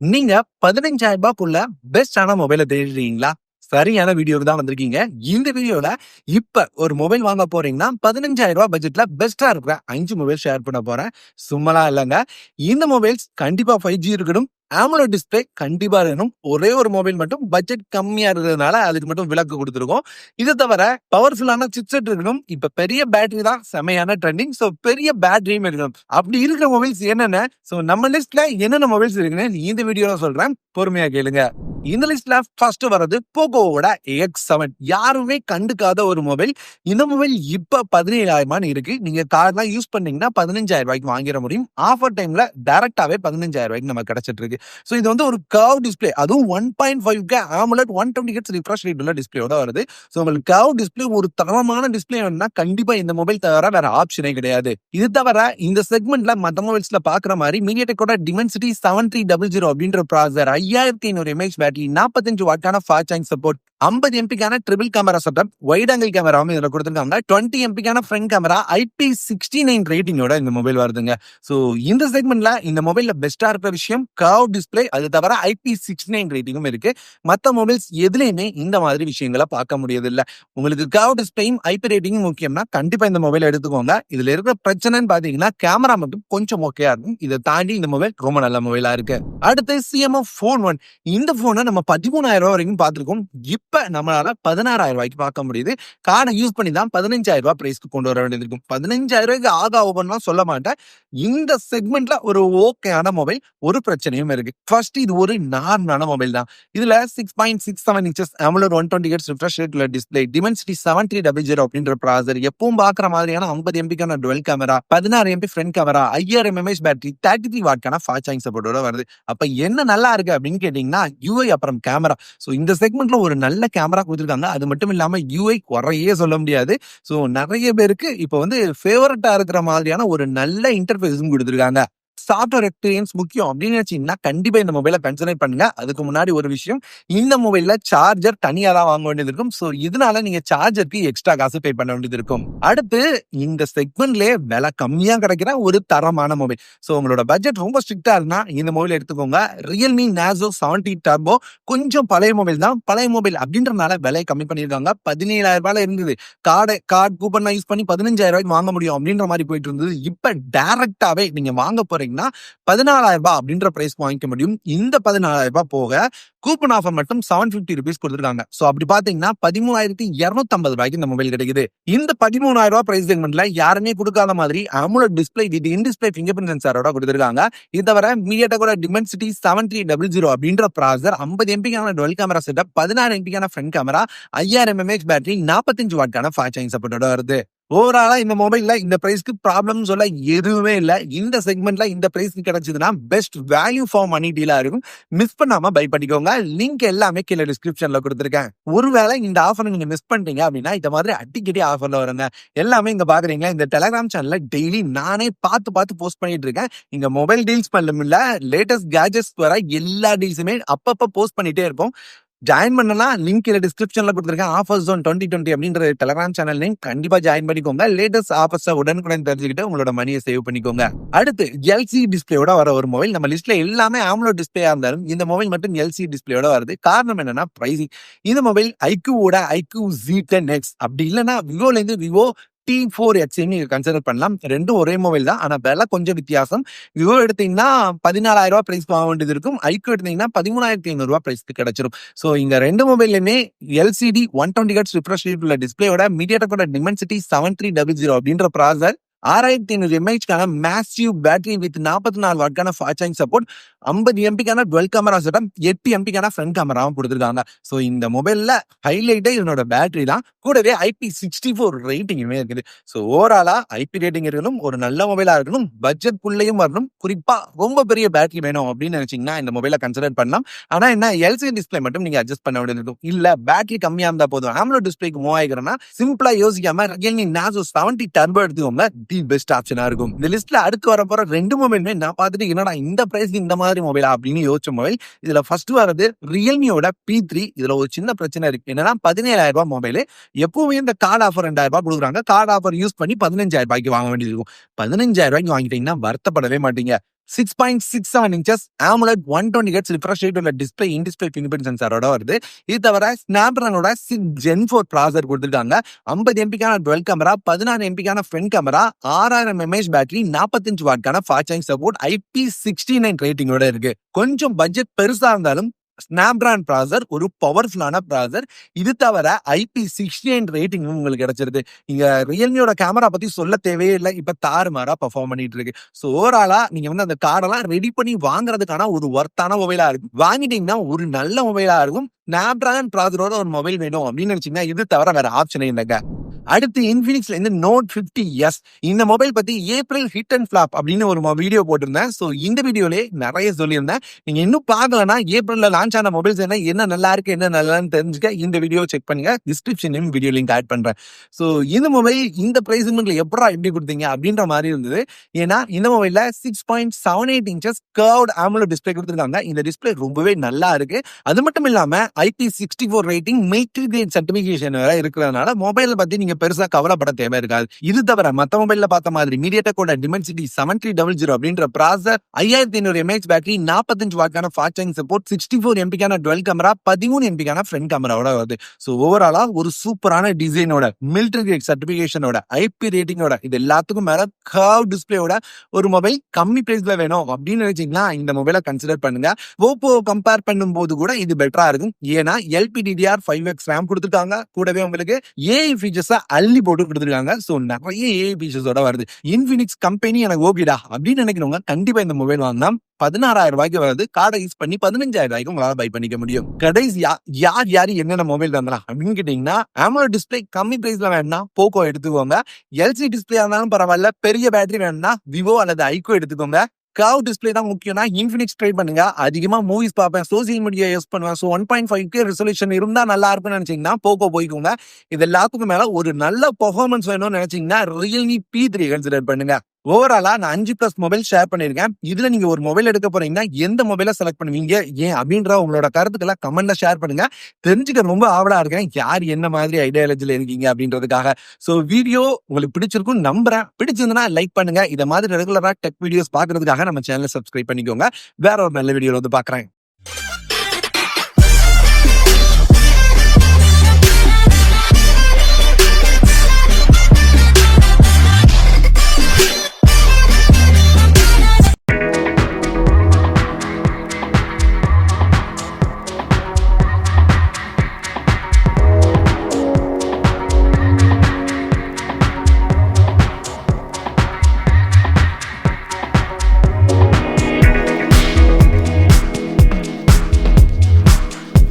நீங்க பதினஞ்சாயிரம் ரூபாய்க்குள்ள பெஸ்டான மொபைலை தேடுறீங்களா சரியான வீடியோக்கு தான் வந்திருக்கீங்க. இந்த வீடியோல இப்ப ஒரு மொபைல் வாங்க போறீங்கன்னா பதினஞ்சாயிரம் ரூபாய் பட்ஜெட்ல பெஸ்டா இருக்கிற அஞ்சு மொபைல் ஷேர் பண்ண போறேன். சும்மலாம் இல்லைங்க. இந்த மொபைல்ஸ் கண்டிப்பா ஃபைவ் ஜி இருக்கணும். ஆமலோ டிஸ்பிளே கண்டிப்பா இருக்கணும். ஒரே ஒரு மொபைல் மட்டும் பட்ஜெட் கம்மியா இருக்கிறதுனால அதுக்கு மட்டும் விலக்கு கொடுத்துருக்கோம். இது தவிர பவர்ஃபுல்லான சிப்செட் இருக்கணும். இப்ப பெரிய பேட்டரி தான் செமையான ட்ரெண்டிங் ஸோ பெரிய பேட்டரியும் இருக்கணும். அப்படி இருக்கிற மொபைல்ஸ் என்னென்ன? ஸோ நம்ம லிஸ்ட்ல என்னென்ன மொபைல்ஸ் இருக்குன்னு இந்த வீடியோல சொல்றேன். பொறுமையா கேளுங்க. இந்த லிஸ்ட்ல ஃபர்ஸ்ட் வர்றது போகோவோட எக்ஸ் செவன் யாருமே கண்டுக்காத ஒரு மொபைல் இந்த மொபைல் இப்ப பதினேழாயிரமான்னு இருக்கு. நீங்க கார் தான் யூஸ் பண்ணீங்கன்னா பதினஞ்சாயிரம் ரூபாய்க்கு வாங்கிட முடியும் ஆஃபர் டைம்ல டைரக்டாவே பதினஞ்சாயிரம் ரூபாய்க்கு நம்ம கிடைச்சிட்டு இருக்கு ஸோ இது வந்து ஒரு கர்வ் டிஸ்பிளே அதுவும் one point five K AMOLED one twenty hertz refresh rate உள்ள டிஸ்பிளேயோட வருது. ஸோ உங்களுக்கு கர்வ் டிஸ்பிளே ஒரு தரமான டிஸ்பிளே வேணும்னா கண்டிப்பா இந்த மொபைல் தவிர வேற ஆப்ஷனே கிடையாது. இது தவிர இந்த செக்மெண்ட்ல மற்ற மொபைல்ஸ்ல பாக்குற மாதிரி மீடியாடெக்கோட Dimensity seven three double zero அப்படின்ற ப்ராசர் ஐயாயிரத்தி ஐநூறு எம்ஏஹெச் பேட்டரி நாற்பத்தஞ்சு வாட்டான ஃபாஸ்ட் சார்ஜ் சப்போர்ட் ஐம்பது எம்பிக்கான triple camera setup wide angle கேமராவும் இதில் கொடுத்துருக்காங்க. Twenty எம்பிக்கான front camera IP sixty nine ரேட்டிங்கோட இந்த மொபைல் வருதுங்க. ஸோ இந்த செக்மெண்ட்ல இந்த மொபைல்ல பெஸ்டா இருக்கிற விஷயம் கர்வ் டிஸ்பிளே அது தவிர ஐபி சிக்ஸ்டி நைன் ரேட்டிங்கும் இருக்கு. மற்ற மொபைல்ஸ் எதுலையுமே இந்த மாதிரி விஷயங்களை பார்க்க முடியதில்லை உங்களுக்கு கர்வ் டிஸ்பிளேயும் ஐபி ரேட்டிங்கும் முக்கியம்னா கண்டிப்பா இந்த மொபைல் எடுத்துக்கோங்க. இதுல இருக்கிற பிரச்சனைன்னு பாத்தீங்கன்னா கேமரா மட்டும் கொஞ்சம் ஓகேயா இருக்கும். இதை தாண்டி இந்த மொபைல் ரொம்ப நல்ல மொபைலா இருக்கு. அடுத்து சிஎம்ஓ ஃபோன் ஒன் இந்த போனை நம்ம பதிமூணாயிரம் ரூபாய் வரைக்கும் பார்த்துருக்கோம். இப்ப நம்மளால பதினாறாயிரம் ரூபாய்க்கு பார்க்க முடியுது. கார்டை யூஸ் பண்ணி தான் பதினஞ்சாயிரம் ரூபாய் பிரைஸ்க்கு கொண்டு வர வேண்டியது இருக்கும். பதினஞ்சாயிரம் ரூபாய்க்கு ஆகா ஓபன்லாம் சொல்ல மாட்டேன். இந்த செக்மெண்ட்ல ஒரு ஓகேயான மொபைல் ஒரு பிரச்சனையும் இருக்கு. ஃபர்ஸ்ட் இது ஒரு நார்மலான மொபைல் தான். இதுல six point six seven inches AMOLED one twenty hertz refresh ரேட்ல display Dimensity seven three double zero அப்படின்ற ப்ராசர் எப்பவும் பாக்குற மாதிரியான ஐம்பது எம்பிக்கான டுவெல் கேமரா பதினாறு எம்பி ஃப்ரண்ட் கேமரா ஐயாயிரம் எம்எஸ் பேட்டரி தேர்ட்டி த்ரீ வாட்கான ஃபாஸ்ட் சார்ஜிங் சப்போர்ட்டோட வருது. அப்ப என்ன நல்லா இருக்கு அப்படின்னு கேட்டீங்கன்னா யூஐ அப்புறம் கேமரா ஸோ இந்த செக்மெண்ட்ல ஒரு நல்ல கேமரா கொடுத்துருக்காங்க. அது மட்டும் இல்லாம யூஐ குறையே சொல்ல முடியாது. ஸோ நிறைய பேருக்கு இப்போ வந்து ஃபேவரட்டா இருக்கிற மாதிரியான ஒரு நல்ல இன்டர்ஃபேஸும் கொடுத்துருக்காங்க. சாஃப்ட்வேர் எக்ஸ்பீரியன்ஸ் முக்கியம் அப்படின்னு நினைச்சீங்கன்னா கண்டிப்பா இந்த மொபைலை கன்சிடர் பண்ணுங்க. அதுக்கு முன்னாடி ஒரு விஷயம் இந்த மொபைல்ல சார்ஜர் தனியாக தான் வாங்க வேண்டியது இருக்கும். ஸோ இதனால நீங்க சார்ஜருக்கு எக்ஸ்ட்ரா காசு பே பண்ண வேண்டியது இருக்கும். அடுத்து இந்த செக்மெண்ட்லயே விலை கம்மியாக கிடைக்கிற ஒரு தரமான மொபைல் ஸோ உங்களோட பட்ஜெட் ரொம்ப ஸ்ட்ரிக்டா இருந்தா இந்த மொபைல் எடுத்துக்கோங்க. ரியல்மி நேசோ செவன்டி டர்போ கொஞ்சம் பழைய மொபைல் தான். பழைய மொபைல் அப்படின்றனால விலை கம்மி பண்ணியிருக்காங்க. பதினேழாயிரம் ரூபாயில இருந்தது. கார்டு கார்டு கூப்பன் யூஸ் பண்ணி பதினஞ்சாயிரம் ரூபாய்க்கு வாங்க முடியும் அப்படின்ற மாதிரி போயிட்டு இருந்தது. இப்போ டைரக்டாவே நீங்க வாங்க போறீங்கன்னா பதினாலாயிரம் ரூபாய் அப்படின்ற பிரைஸ் வாங்கிக்க முடியும். இந்த பதினாலாயிரம் ரூபாய் போக கூப்பன் ஆஃபர் மட்டும் செவன் பிப்டி ருபீஸ் கொடுத்துருக்காங்க. சோ அப்படி பாத்தீங்கன்னா பதிமூணாயிரத்தி இருநூத்தி ஐம்பது ரூபாய்க்கு இந்த மொபைல் கிடைக்குது. இந்த பதிமூணாயிரம் ரூபாய் பிரைஸ் செக்மெண்ட்ல யாருமே கொடுக்காத மாதிரி அமுலட் டிஸ்பிளே இது இன் டிஸ்பிளே ஃபிங்கர் பிரிண்ட் சென்சாரோட கொடுத்துருக்காங்க. இது தவிர மீடியாடெக்கோட Dimensity seven three double zero அப்படின்ற ப்ராசர் ஐம்பது எம்பிக்கான டுவெல் கேமரா செட்டப் பதினாறு எம்பிக்கான ஃப்ரண்ட் கேமரா ஐயாயிரம் எம்ஏஹெச் பேட்டரி நாற்பத்தஞ்சு வாட்கான ஃபாஸ்ட் சார்ஜிங் சப்போர்ட்டோட வருது. ஓவராலா இந்த மொபைல்ல இந்த பிரைஸ்க்கு ப்ராப்ளம் சொல்ல எதுவுமே இல்லை. இந்த செக்மெண்ட்ல இந்த பிரைஸ்க்கு கிடைச்சதுன்னா பெஸ்ட் வேல்யூ ஃபார் மணி டீலா இருக்கும். மிஸ் பண்ணாம பை பண்ணிக்கோங்க. லிங்க் எல்லாமே கீழே டிஸ்கிரிப்ஷன்ல கொடுத்துருக்கேன். ஒருவேளை இந்த ஆஃபர் நீங்க மிஸ் பண்ணிட்டீங்க அப்படின்னா இந்த மாதிரி அடிக்கடி ஆஃபர்ல வருங்க. எல்லாமே இங்க பாக்குறீங்களா? இந்த டெலிகிராம் சேனல்ல டெய்லி நானே பார்த்து பார்த்து போஸ்ட் பண்ணிட்டு இருக்கேன். இங்க மொபைல் டீல்ஸ் பண்ணல லேட்டஸ்ட் கேஜெட்ஸ் வர எல்லா டீல்ஸுமே அப்பப்போ போஸ்ட் பண்ணிட்டே இருப்போம். ஜாயின் பண்ணலாம் லிங்க் கீழே டிஸ்கிரிப்ஷனில் கொடுத்துருக்கேன். ஆஃபர் ஜோன் டுவெண்ட்டி டுவெண்ட்டி அப்படின்ற டெலகிராம் சேனல் லிங்க் கண்டிப்பாக ஜாயின் பண்ணிக்கோங்க. லேட்டஸ்ட் ஆஃபர்ஸை உடனுக்குடன் தெரிஞ்சுக்கிட்டு உங்களோட மணியை சேவ் பண்ணிக்கோங்க. அடுத்து எல்சி டிஸ்பிளேயோட வர ஒரு மொபைல் நம்ம லிஸ்ட்ல எல்லாமே ஆம்லோ டிஸ்பிளேயா இருந்தாலும் இந்த மொபைல் மட்டும் எல்சி டிஸ்பிளேயோட வருது. காரணம் என்னன்னா பிரைசிங் இந்த மொபைல் ஐக்யூவோட ஐக்யூ ஜி டென் எக்ஸ் அப்படி இல்லைன்னா விவோல இருந்து விவோ டி ஃபோர் எக்ஸ் நீங்கள் கன்சிடர் பண்ணலாம். ரெண்டும் ஒரே மொபைல் தான். ஆனால் விலை கொஞ்சம் வித்தியாசம். விவோ எடுத்தீங்கன்னா பதினாலாயிரம் ரூபா ப்ரைஸ் வாங்க வேண்டியது இருக்கும். ஐக்கோ எடுத்தீங்கன்னா பதிமூணாயிரத்தி ஐநூறுரூவா ப்ரைஸ்க்கு கிடைச்சிரும். ஸோ இந்த ரெண்டு மொபைல்லையுமே LCD one twenty hertz refresh உள்ள டிஸ்பிளேயோட மீடியாடெக்கோட Dimensity seven three double zero அப்படின்ற ப்ராசர் ஆறாயிரத்தி ஐநூறு எம்ஏஹெச்க்கான மேசிவ் பேட்டரி வித் நாற்பத்தி நாலு வாட்கான ஃபாஸ்ட் சார்ஜிங் சப்போர்ட் ஐம்பது எம்பிக்கான டுவெல் கேமரா செட்டப் எட்டு எம்பிக்கான ஃப்ரண்ட் கேமராவும் கொடுத்துருக்காங்க. ஸோ இந்த மொபைலில் ஹைலைட்டே இதனோட பேட்டரி தான். கூடவே ஐபி சிக்ஸ்டி ஃபோர் ரேட்டிங்குமே இருக்குது. ஸோ ஓவராலா ஐபி ரேட்டிங் இருக்கணும் ஒரு நல்ல மொபைலாக இருக்கணும் பட்ஜெட் புள்ளையும் வரணும். குறிப்பாக ரொம்ப பெரிய பேட்டரி வேணும் அப்படின்னு நினச்சிங்கன்னா இந்த மொபைலை கன்சிடர் பண்ணலாம். ஆனால் என்ன எல்சி டிஸ்பிளே மட்டும் நீங்கள் அட்ஜஸ்ட் பண்ண வேண்டியது இருக்கும். இல்ல பேட்டரி கம்மியாக இருந்தால் போதும். ஆம்லோ டிஸ்பிளேக்கு மூவ் ஆகிக்கிறேன்னா சிம்பிளா யோசிக்காம ரியல்மி நாசோ செவன்ட்டி டர்போ எடுத்துக்கோங்க. தி பெஸ்ட் ஆப்ஷனா இருக்கும். இந்த லிஸ்ட்ல அடுத்து வர போற ரெண்டு மொபைலுமே நான் பார்த்துட்டு என்னடா இந்த பிரைஸ்க்கு இந்த மாதிரி மொபைலா அப்படின்னு யோசிச்ச மொபைல் இதுல ஃபர்ஸ்ட் வரது ரியல்மியோட பி த்ரீ இதுல ஒரு சின்ன பிரச்சனை இருக்கு. என்னன்னா பதினேழாயிரம் ரூபாய் மொபைல் எப்பவுமே இந்த கார்டு ஆஃபர் ரெண்டாயிரம் ரூபாய் கொடுக்குறாங்க. கார்டு ஆஃபர் யூஸ் பண்ணி பதினஞ்சாயிரம் ரூபாய்க்கு வாங்க வேண்டியது இருக்கும். பதினஞ்சாயிரம் ரூபாய்க்கு வாங்கிட்டீங்கன்னா வருத்தப்படவே மாட்டீங்க. Six point six seven inches AMOLED one twenty hertz refresh rate உள்ள டிஸ்பிளே இன் டிஸ்பிளே ஃபிங்கர் சென்சாரோட வருது. இது தவிர ஸ்னாப்டிராகனோட சிக்ஸ் ஜென் ஃபோர் ப்ராசர் கொடுத்துருக்காங்க. ஐம்பது எம்பிக்கான டுவெல் கேமரா பதினாறு எம்பிக்கான ஃப்ரண்ட் கேமரா ஆறாயிரம் எம்ஏஹெச் பேட்டரி நாற்பத்தஞ்சு வாட்கான fast charging support IP sixty nine ரேட்டிங்கோட இருக்கு. கொஞ்சம் பட்ஜெட் பெருசா இருந்தாலும் ஸ்னாப்டிராகன் ப்ராசர் ஒரு பவர்ஃபுல்லான ப்ராசர் இது தவிர ஐபி சிக்ஸ்டி நைன் ரேட்டிங் உங்களுக்கு கிடைச்சிருது இங்க ரியல்மியோட கேமரா பத்தி சொல்ல தேவையே இல்லை. இப்ப தாறுமாறா பர்ஃபார்ம் பண்ணிட்டு இருக்கு ஸோ ஓவராலா நீங்க வந்து அந்த கார்டெல்லாம் ரெடி பண்ணி வாங்குறதுக்கான ஒரு ஒர்த்தான மொபைலா இருக்கும். வாங்கிட்டீங்கன்னா ஒரு நல்ல மொபைலா இருக்கும். ஸ்னாப்டிராகன் ப்ராசரோட ஒரு மொபைல் வேணும் அப்படின்னு நினைச்சீங்கன்னா இது தவிர வேற ஆப்ஷனே இல்லைங்க. அடுத்து இன்ஃபினிக்ஸ்ல இருந்து நோட் பிப்டி எஸ் இந்த மொபைல் பத்தி ஏப்ரல் ஹிட் அண்ட் ஃபிளாப் அப்படின்னு ஒரு வீடியோ போட்டிருந்தேன். ஸோ இந்த வீடியோலே நிறைய சொல்லியிருந்தேன். நீங்க இன்னும் பார்க்கலனா ஏப்ரல்ல லான்ச் ஆன மொபைல்ஸ் என்ன என்ன நல்லா இருக்கு என்ன நல்லான்னு தெரிஞ்சுக்க இந்த வீடியோ செக் பண்ணுங்க. டிஸ்கிரிப்ஷன்லையும் வீடியோ லிங்க் ஆட் பண்றேன். ஸோ இந்த மொபைல் இந்த பிரைஸ்மெண்ட்ல எப்படா எப்படி கொடுத்தீங்க அப்படின்ற மாதிரி இருந்தது. ஏன்னா இந்த மொபைல்ல six point seven eight inches curved AMOLED display கொடுத்துருக்காங்க இந்த டிஸ்பிளே ரொம்பவே நல்லா இருக்கு. அது மட்டும் இல்லாம IP sixty four rating military grade certification வேற இருக்கிறதுனால மொபைலை பத்தி நீங்க பெருசா கவலைப்பட தேவை இருக்காது. இது தவிர மத்த மொபைல்ல பார்த்த மாதிரி மீடியாடெக்கோட Dimensity seven three double zero அப்படின்ற ப்ராசர் ஐயாயிரத்தி ஐநூறு எம்ஏஹெச் பேட்டரி நாற்பத்தஞ்சு வாட்கான fast charging support sixty four எம்பிக்கான dual camera பதிமூணு எம்பிக்கான ஃப்ரண்ட் கேமராவோட வருது. ஸோ ஓவராலா ஒரு சூப்பரான டிசைனோட மிலிட்டரி கிரேட் சர்டிபிகேஷனோட ஐபி ரேட்டிங்கோட இது எல்லாத்துக்கும் மேல கர்வ் டிஸ்பிளேயோட ஒரு மொபைல் கம்மி பிரைஸ்ல வேணும் அப்படின்னு நினைச்சீங்கன்னா இந்த மொபைலை கன்சிடர் பண்ணுங்க. ஓப்போ கம்பேர் பண்ணும்போது கூட இது பெட்டரா இருக்கும். ஏன்னா எல்பிடிடிஆர் ஃபைவ் எக்ஸ் ரேம் கொடுத்துருக்காங்க கூடவே உங்களுக்கு ஏஐ ஃபீச்சர்ஸை அள்ளி போட்டு கொடுத்துருக்காங்க. ஸோ நிறைய ஏஐ ஃபீச்சர்ஸோட வருது. இன்ஃபினிக்ஸ் கம்பெனி எனக்கு ஓகேடா அப்படின்னு நினைக்கிறவங்க கண்டிப்பா இந்த மொபைல் வாங்கினா பதினாறாயிரம் ரூபாய்க்கு வருது கார்டை யூஸ் பண்ணி பதினஞ்சாயிரம் ரூபாய்க்கு உங்களால் பை பண்ணிக்க முடியும். கடைசியா யார் யார் என்னென்ன மொபைல் தந்தலாம் அப்படின்னு கேட்டீங்கன்னா ஆமோலோ டிஸ்பிளே கம்மி பிரைஸ்ல வேணும்னா போக்கோ எடுத்துக்கோங்க. எல்சி டிஸ்பிளே இருந்தாலும் பரவாயில்ல. பெரிய பேட்டரி வேணும்னா விவோ அல்லது ஐகோ எடுத்துக்கோங்க. கவ் டிஸ்பிளே தான் முக்கியம்னா இன்ஃபினிக்ஸ் ட்ரை பண்ணுங்க. அதிகமா மூவிஸ் பார்ப்பேன். சோசியல் மீடியா யூஸ் பண்ணுவேன். So one point five K resolution இருந்தா நல்லா இருக்கும்னு நினைச்சீங்கன்னா போக்கோ போய்க்கோங்க. இது எல்லாத்துக்கும் மேல ஒரு நல்ல பர்ஃபார்மன்ஸ் வேணும்னு நினைச்சீங்கன்னா ரியல்மி பி த்ரீ கன்சிடர் பண்ணுங்க. ஓவராலா நான் அஞ்சு பிளஸ் மொபைல் ஷேர் பண்ணிருக்கேன் இதுல நீங்க ஒரு மொபைல் எடுக்க போறீங்கன்னா எந்த மொபைலை செலக்ட் பண்ணுவீங்க ஏன் அப்படின்ற உங்களோட கருத்துக்களை கமெண்ட்ல ஷேர் பண்ணுங்க. தெரிஞ்சுக்க ரொம்ப ஆவலா இருக்கேன். யார் என்ன மாதிரி ஐடியாலஜில இருக்கீங்க அப்படின்றதுக்காக. சோ வீடியோ உங்களுக்கு பிடிச்சிருக்கும் நம்புறேன். பிடிச்சிருந்தனா லைக் பண்ணுங்க. இதை மாதிரி ரெகுலரா டெக் வீடியோஸ் பாக்குறதுக்காக நம்ம சேனலை சப்ஸ்கிரைப் பண்ணிக்கோங்க. வேற ஒரு நல்ல வீடியோல வந்து பாக்குறேன்